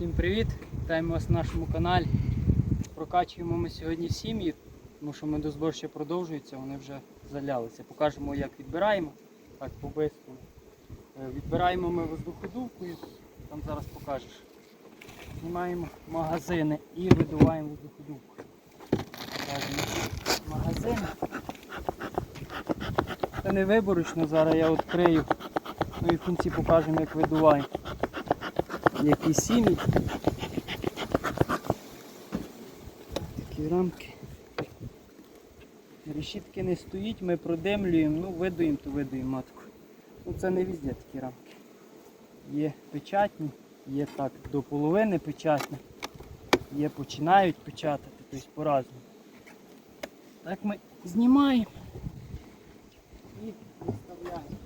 Всім привіт! Вітаємо вас на нашому каналі. Прокачуємо ми сьогодні сім'ї, тому що медозбор ще продовжується, вони вже залялися. Покажемо, як відбираємо. Так, по-бистрому. Е, Відбираємо ми воздуходувкою, там зараз покажеш. Знімаємо магазини і видуваємо воздуходувку. Покажемо магазини. Це не виборочно, зараз я відкрию. Ну і в кінці покажемо, як видуваємо. Які сім'ї. Такі рамки. Решітки не стоїть, ми продемлюємо, ну видуємо, то видуємо матку. Ну це не везде такі рамки. Є печатні, є так до половини печатні, є починають печатати, тобто по-разному. Так ми знімаємо і виставляємо.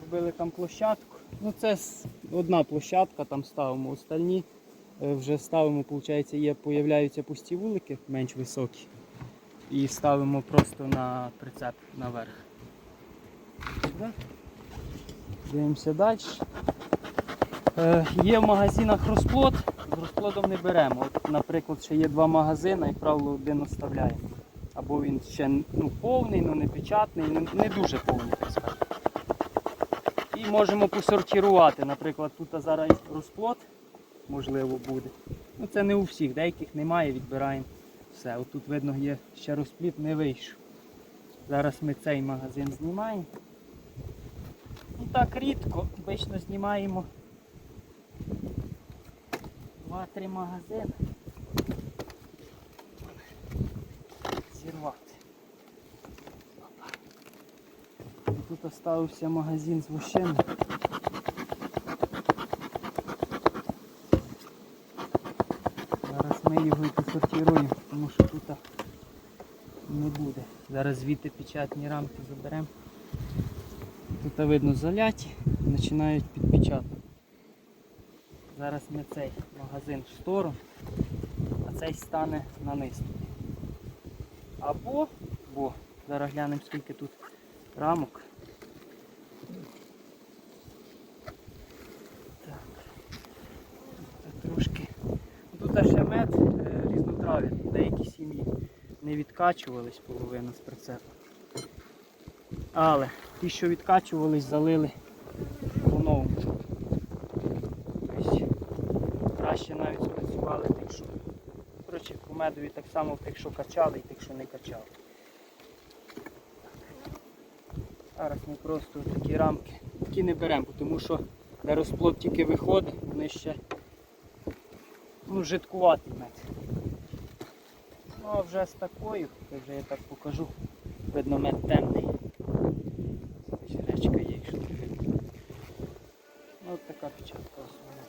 Зробили там площадку. Ну це одна площадка, там ставимо остальні. Е, Вже ставимо, виходить, є, появляються пусті вулики, менш високі. І ставимо просто на прицеп наверх. Сюди. Дивимося далі. Е, є в магазинах розплод, з розплодом не беремо. От, наприклад, ще є два магазини, як правило, один оставляємо. Або він ще ну, повний, ну не печатний, не, дуже повний, так сказати. І можемо посортувати. Наприклад, тут зараз розплод, можливо, буде. Ну це не у всіх, деяких немає, відбираємо все. Тут видно є ще розплід не вийшов. Зараз ми цей магазин знімаємо. Ну так рідко, обично знімаємо два-три магазини. Зірвати. І Тут оставився магазин з вощеним. Зараз ми його і посортируємо, тому що тут не буде. Зараз звідти печатні рамки заберемо. Тут видно заляті, починають підпечатати. Зараз ми цей магазин в сторону, а цей стане на низ. Або, бо зараз глянемо скільки тут рамок. Так. Тут трошки. Тут ще мед е, різнотрав'я. Деякі сім'ї не відкачувались половина з прицепу. Але ті, що відкачувались, залили по-новому. Краще навіть спрацювали тих, що. Коротше, по медові так само тих, що качали і тих, що не качали. Зараз ми просто такі рамки такі не беремо, тому що де розплод тільки виходить, вони ще ну, жидкуватий мед. Ну а вже з такою, то вже я так покажу, видно мед темний. Ось є, якщо видно. Ну, от така печатка основна.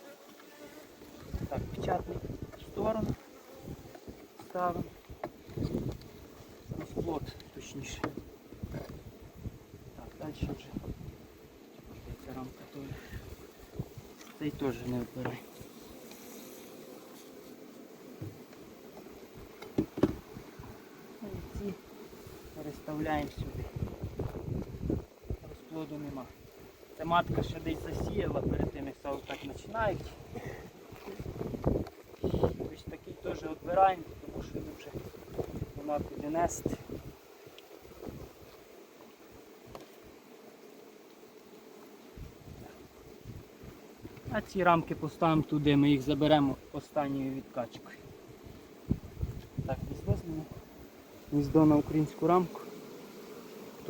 Так, печатний в сторону ставимо. Розплод, точніше. Так, далі вже. Ця рамка теж. Цей теж не вибирай. Ну і ці сюди. Розплоду нема. Це матка ще десь засіяла перед тим, як саме так починають. Ось такий теж відбираємо, тому що їм вже нема куди нести. А ці рамки поставимо туди, ми їх заберемо останньою відкачкою. Так, зніму. Гніздо на українську рамку.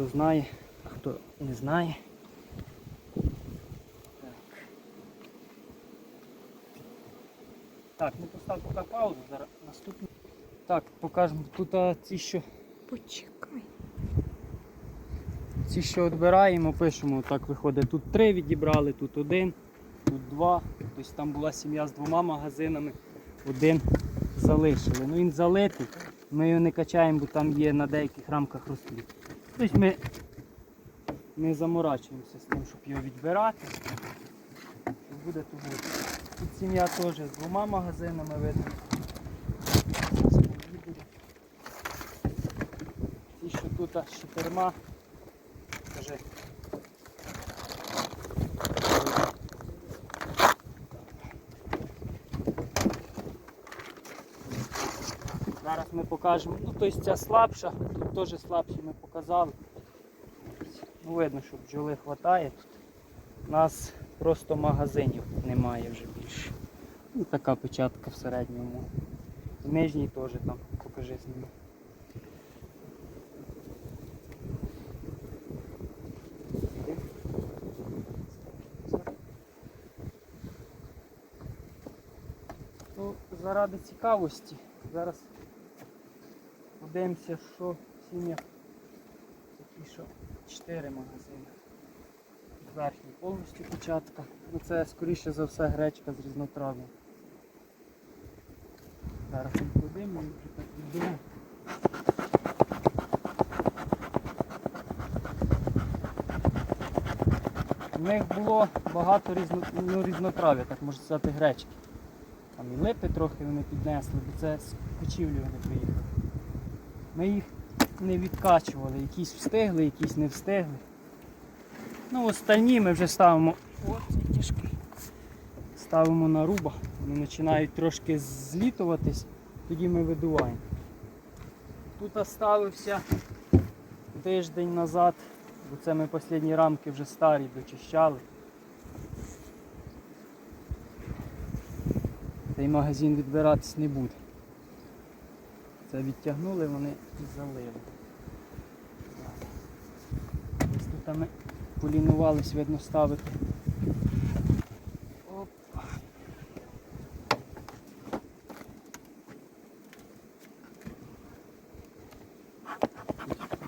Хто знає, а хто не знає. Так, так ну постав поки паузу, зараз наступний. Так, покажемо тут а, ці, що Почекай. Ці, що відбираємо, пишемо, так виходить, тут три відібрали, тут один, тут два. Тобто там була сім'я з двома магазинами, один залишили. Ну він залитий, ми його не качаємо, бо там є на деяких рамках розплід. Тобто ми не заморачуємося з тим, щоб його відбирати. Що буде, то буде. Тут сім'я теж з двома магазинами видно. Ті, що тут з чотирма. Зараз ми покажемо. Ну, тобто ця слабша, тут теж слабші ми показали. Ну, видно, що бджоли вистачає. У нас просто магазинів немає вже більше. Ну, така печатка в середньому. В нижній теж там, покажи зніми. Ну, заради цікавості. Зараз подивимося, що в сім'ях такі, що 4 магазини. Верхній повністю початка. Ну це скоріше за все гречка з різнотрав'ям. Зараз ми вже так відберемо. У них було багато різно, ну, різнотрав'я, так можна сказати, гречки. Там і липи трохи вони піднесли, бо це з кочівлі вони приїхали. Ми їх не відкачували, якісь встигли, якісь не встигли. Ну, остальні ми вже ставимо. О, тяжкий. Ставимо на руба, вони починають трошки злітуватись, тоді ми видуваємо. Тут оставився тиждень назад, бо це ми останні рамки вже старі дочищали. Цей магазин відбиратись не буде. Це відтягнули, вони і залили. Ось тут ми полінувались, видно, ставити.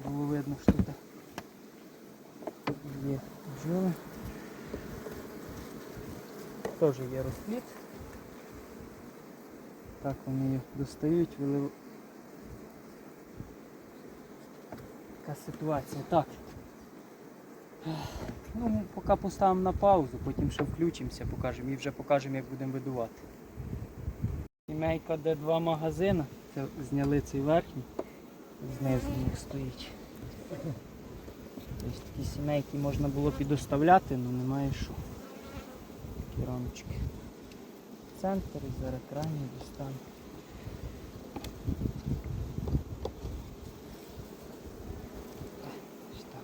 Було видно, що тут є бджоли. Теж є розпліт. Так вони її достають, вилив... Така ситуація. Так. Ну, поки поставимо на паузу, потім ще включимося, покажемо і вже покажемо, як будемо видувати. Сімейка, де два магазини. Це зняли цей верхній, знизу у них стоїть. Тобто такі сімейки можна було підоставляти, але немає що. Такі рамочки. Центр і зараз крайній достану. Ось так.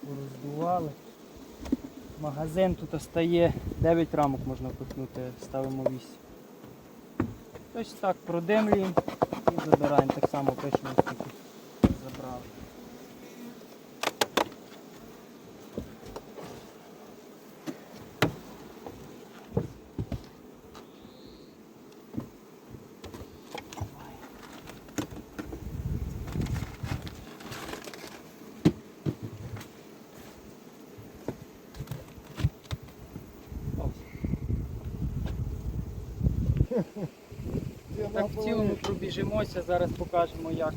Пороздували. Магазин тут остає 9 рамок можна пихнути, ставимо 8. Ось так продимлюємо і забираємо. Так само пишемо скільки забрали. Так в цілому пробіжимося, зараз покажемо як.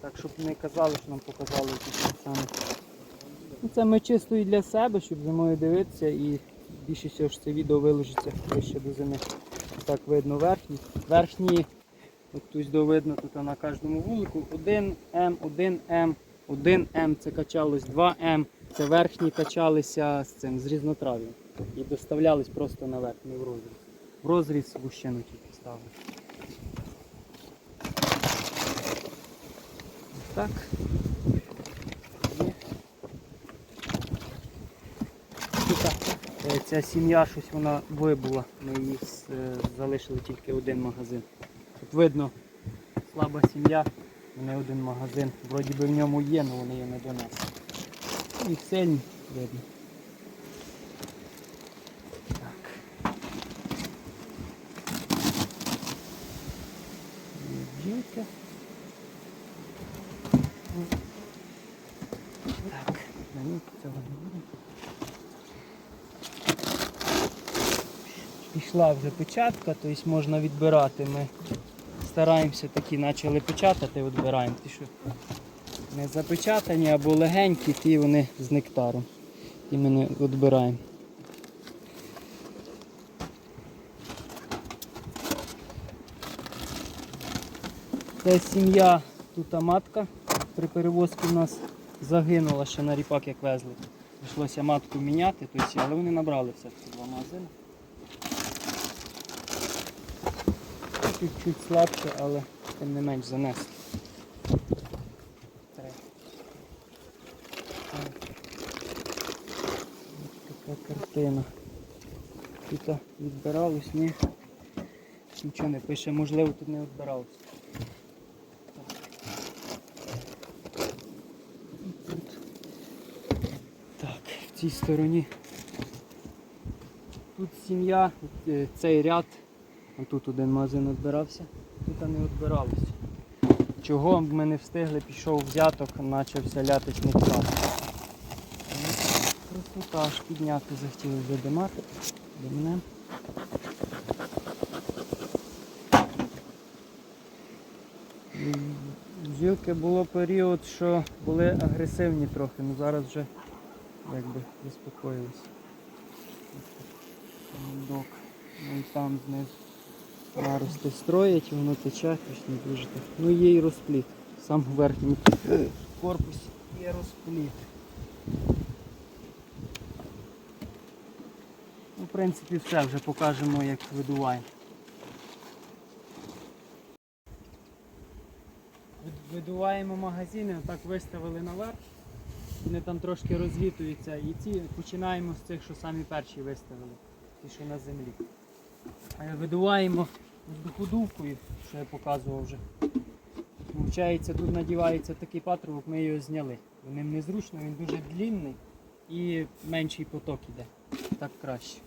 Так, щоб не казали, що нам показали якісь саме. Ну, Це ми чисто і для себе, щоб зимою дивитися і більше всього ж це відео виложиться ближче до зими. Так видно верхні. Верхні, от тут видно тут на кожному вулику. 1М, 1М, 1М це качалось 2М. Це верхні качалися з цим, з різнотрав'ям. І доставлялись просто на верхній в розріз. Розріз гущину тільки ставили. Так. Е, ця сім'я щось вона вибула. Ми її е, залишили тільки один магазин. Тут видно слаба сім'я, не один магазин. Вроді би в ньому є, але вони її не донесли. Їх сильні видно. Так. Є Бджілка. Так, на ній цього не буде. Пішла вже печатка, тобто можна відбирати. Ми стараємося такі почали печатати, відбираємо. Ті, що не запечатані або легенькі, ті вони з нектаром. І ми не відбираємо. Це сім'я, тут матка при перевозці в нас загинула ще на ріпак, як везли. Прийшлося матку міняти, тобто, але вони набрали все ці два магазини. чуть-чуть слабше, але тим не менш занесли. Така картина. Тут відбиралось, ні. Нічого не пише, можливо, тут не відбиралось. Тут. Так, в цій стороні. Тут сім'я, е, цей ряд, тут один магазин відбирався, тут не відбиралося. Чого ми не встигли, пішов взяток, почався ляточний час. Просто аж підняти захотіли вже димар. Димнем. Бджілки було період, що були агресивні трохи, але зараз вже якби заспокоїлися. Док. Вон там знизу нарости строять, воно тече, не дуже так. Ну є і розпліт. Сам в верхньому корпусі є розпліт. Ну, в принципі, все, вже покажемо, як видуваємо. Видуваємо магазини, отак виставили наверх. Вони там трошки розвітуються І ці починаємо з цих, що самі перші виставили, ті, що на землі. Видуваємо Видуваємо воздуходувкою, що я показував вже. Получається, тут надівається такий патрубок, ми його зняли. Ним незручно, він дуже длінний і менший поток іде. Так краще.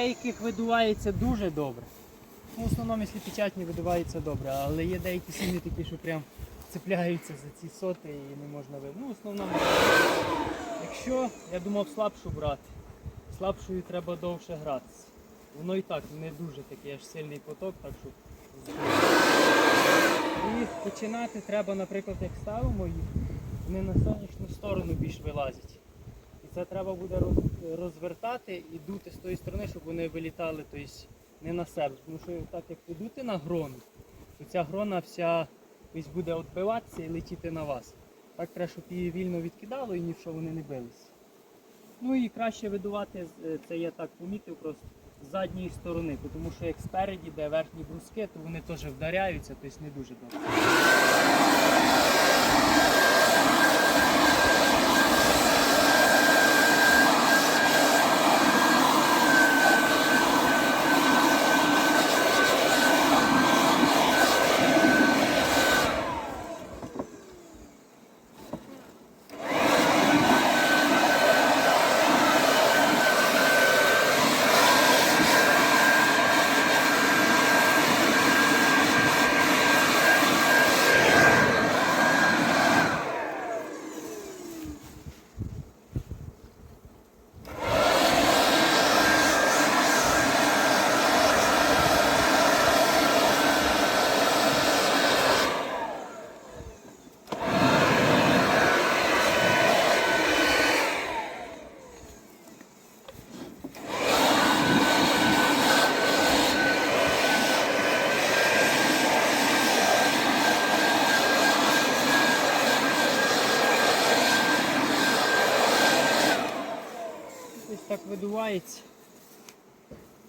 Деяких видувається дуже добре. Ну, в основному, якщо печатні видувається добре, але є деякі сім'ї такі, що прям цепляються за ці соти і не можна вив. Ну, в основному, якщо я думав слабшу брати, слабшою треба довше гратися. Воно і так не дуже такий аж сильний поток, так що. І починати треба, наприклад, як ставимо їх, вони на сонячну сторону більш вилазять. Це треба буде розвертати і дути з тої сторони, щоб вони вилітали тобто, не на себе. Тому що так як ви дути на грону, то ця грона вся тобто, буде відбиватися і летіти на вас. Так треба, щоб її вільно відкидало і ні в що вони не билися. Ну і краще видувати, е, це я так помітив просто з задньої сторони, тому що як спереді, де верхні бруски, то вони теж вдаряються, тобто не дуже добре. Ось так.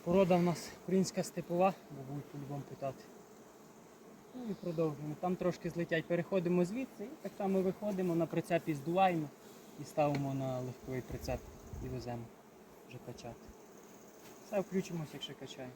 Порода в нас українська степова, бо будуть по-любому питати. Ну і продовжуємо. Там трошки злетять, переходимо звідси і так само виходимо на прицепі, здуваємо і ставимо на легковий прицеп і веземо вже качати. Все, включимося, якщо качаємо.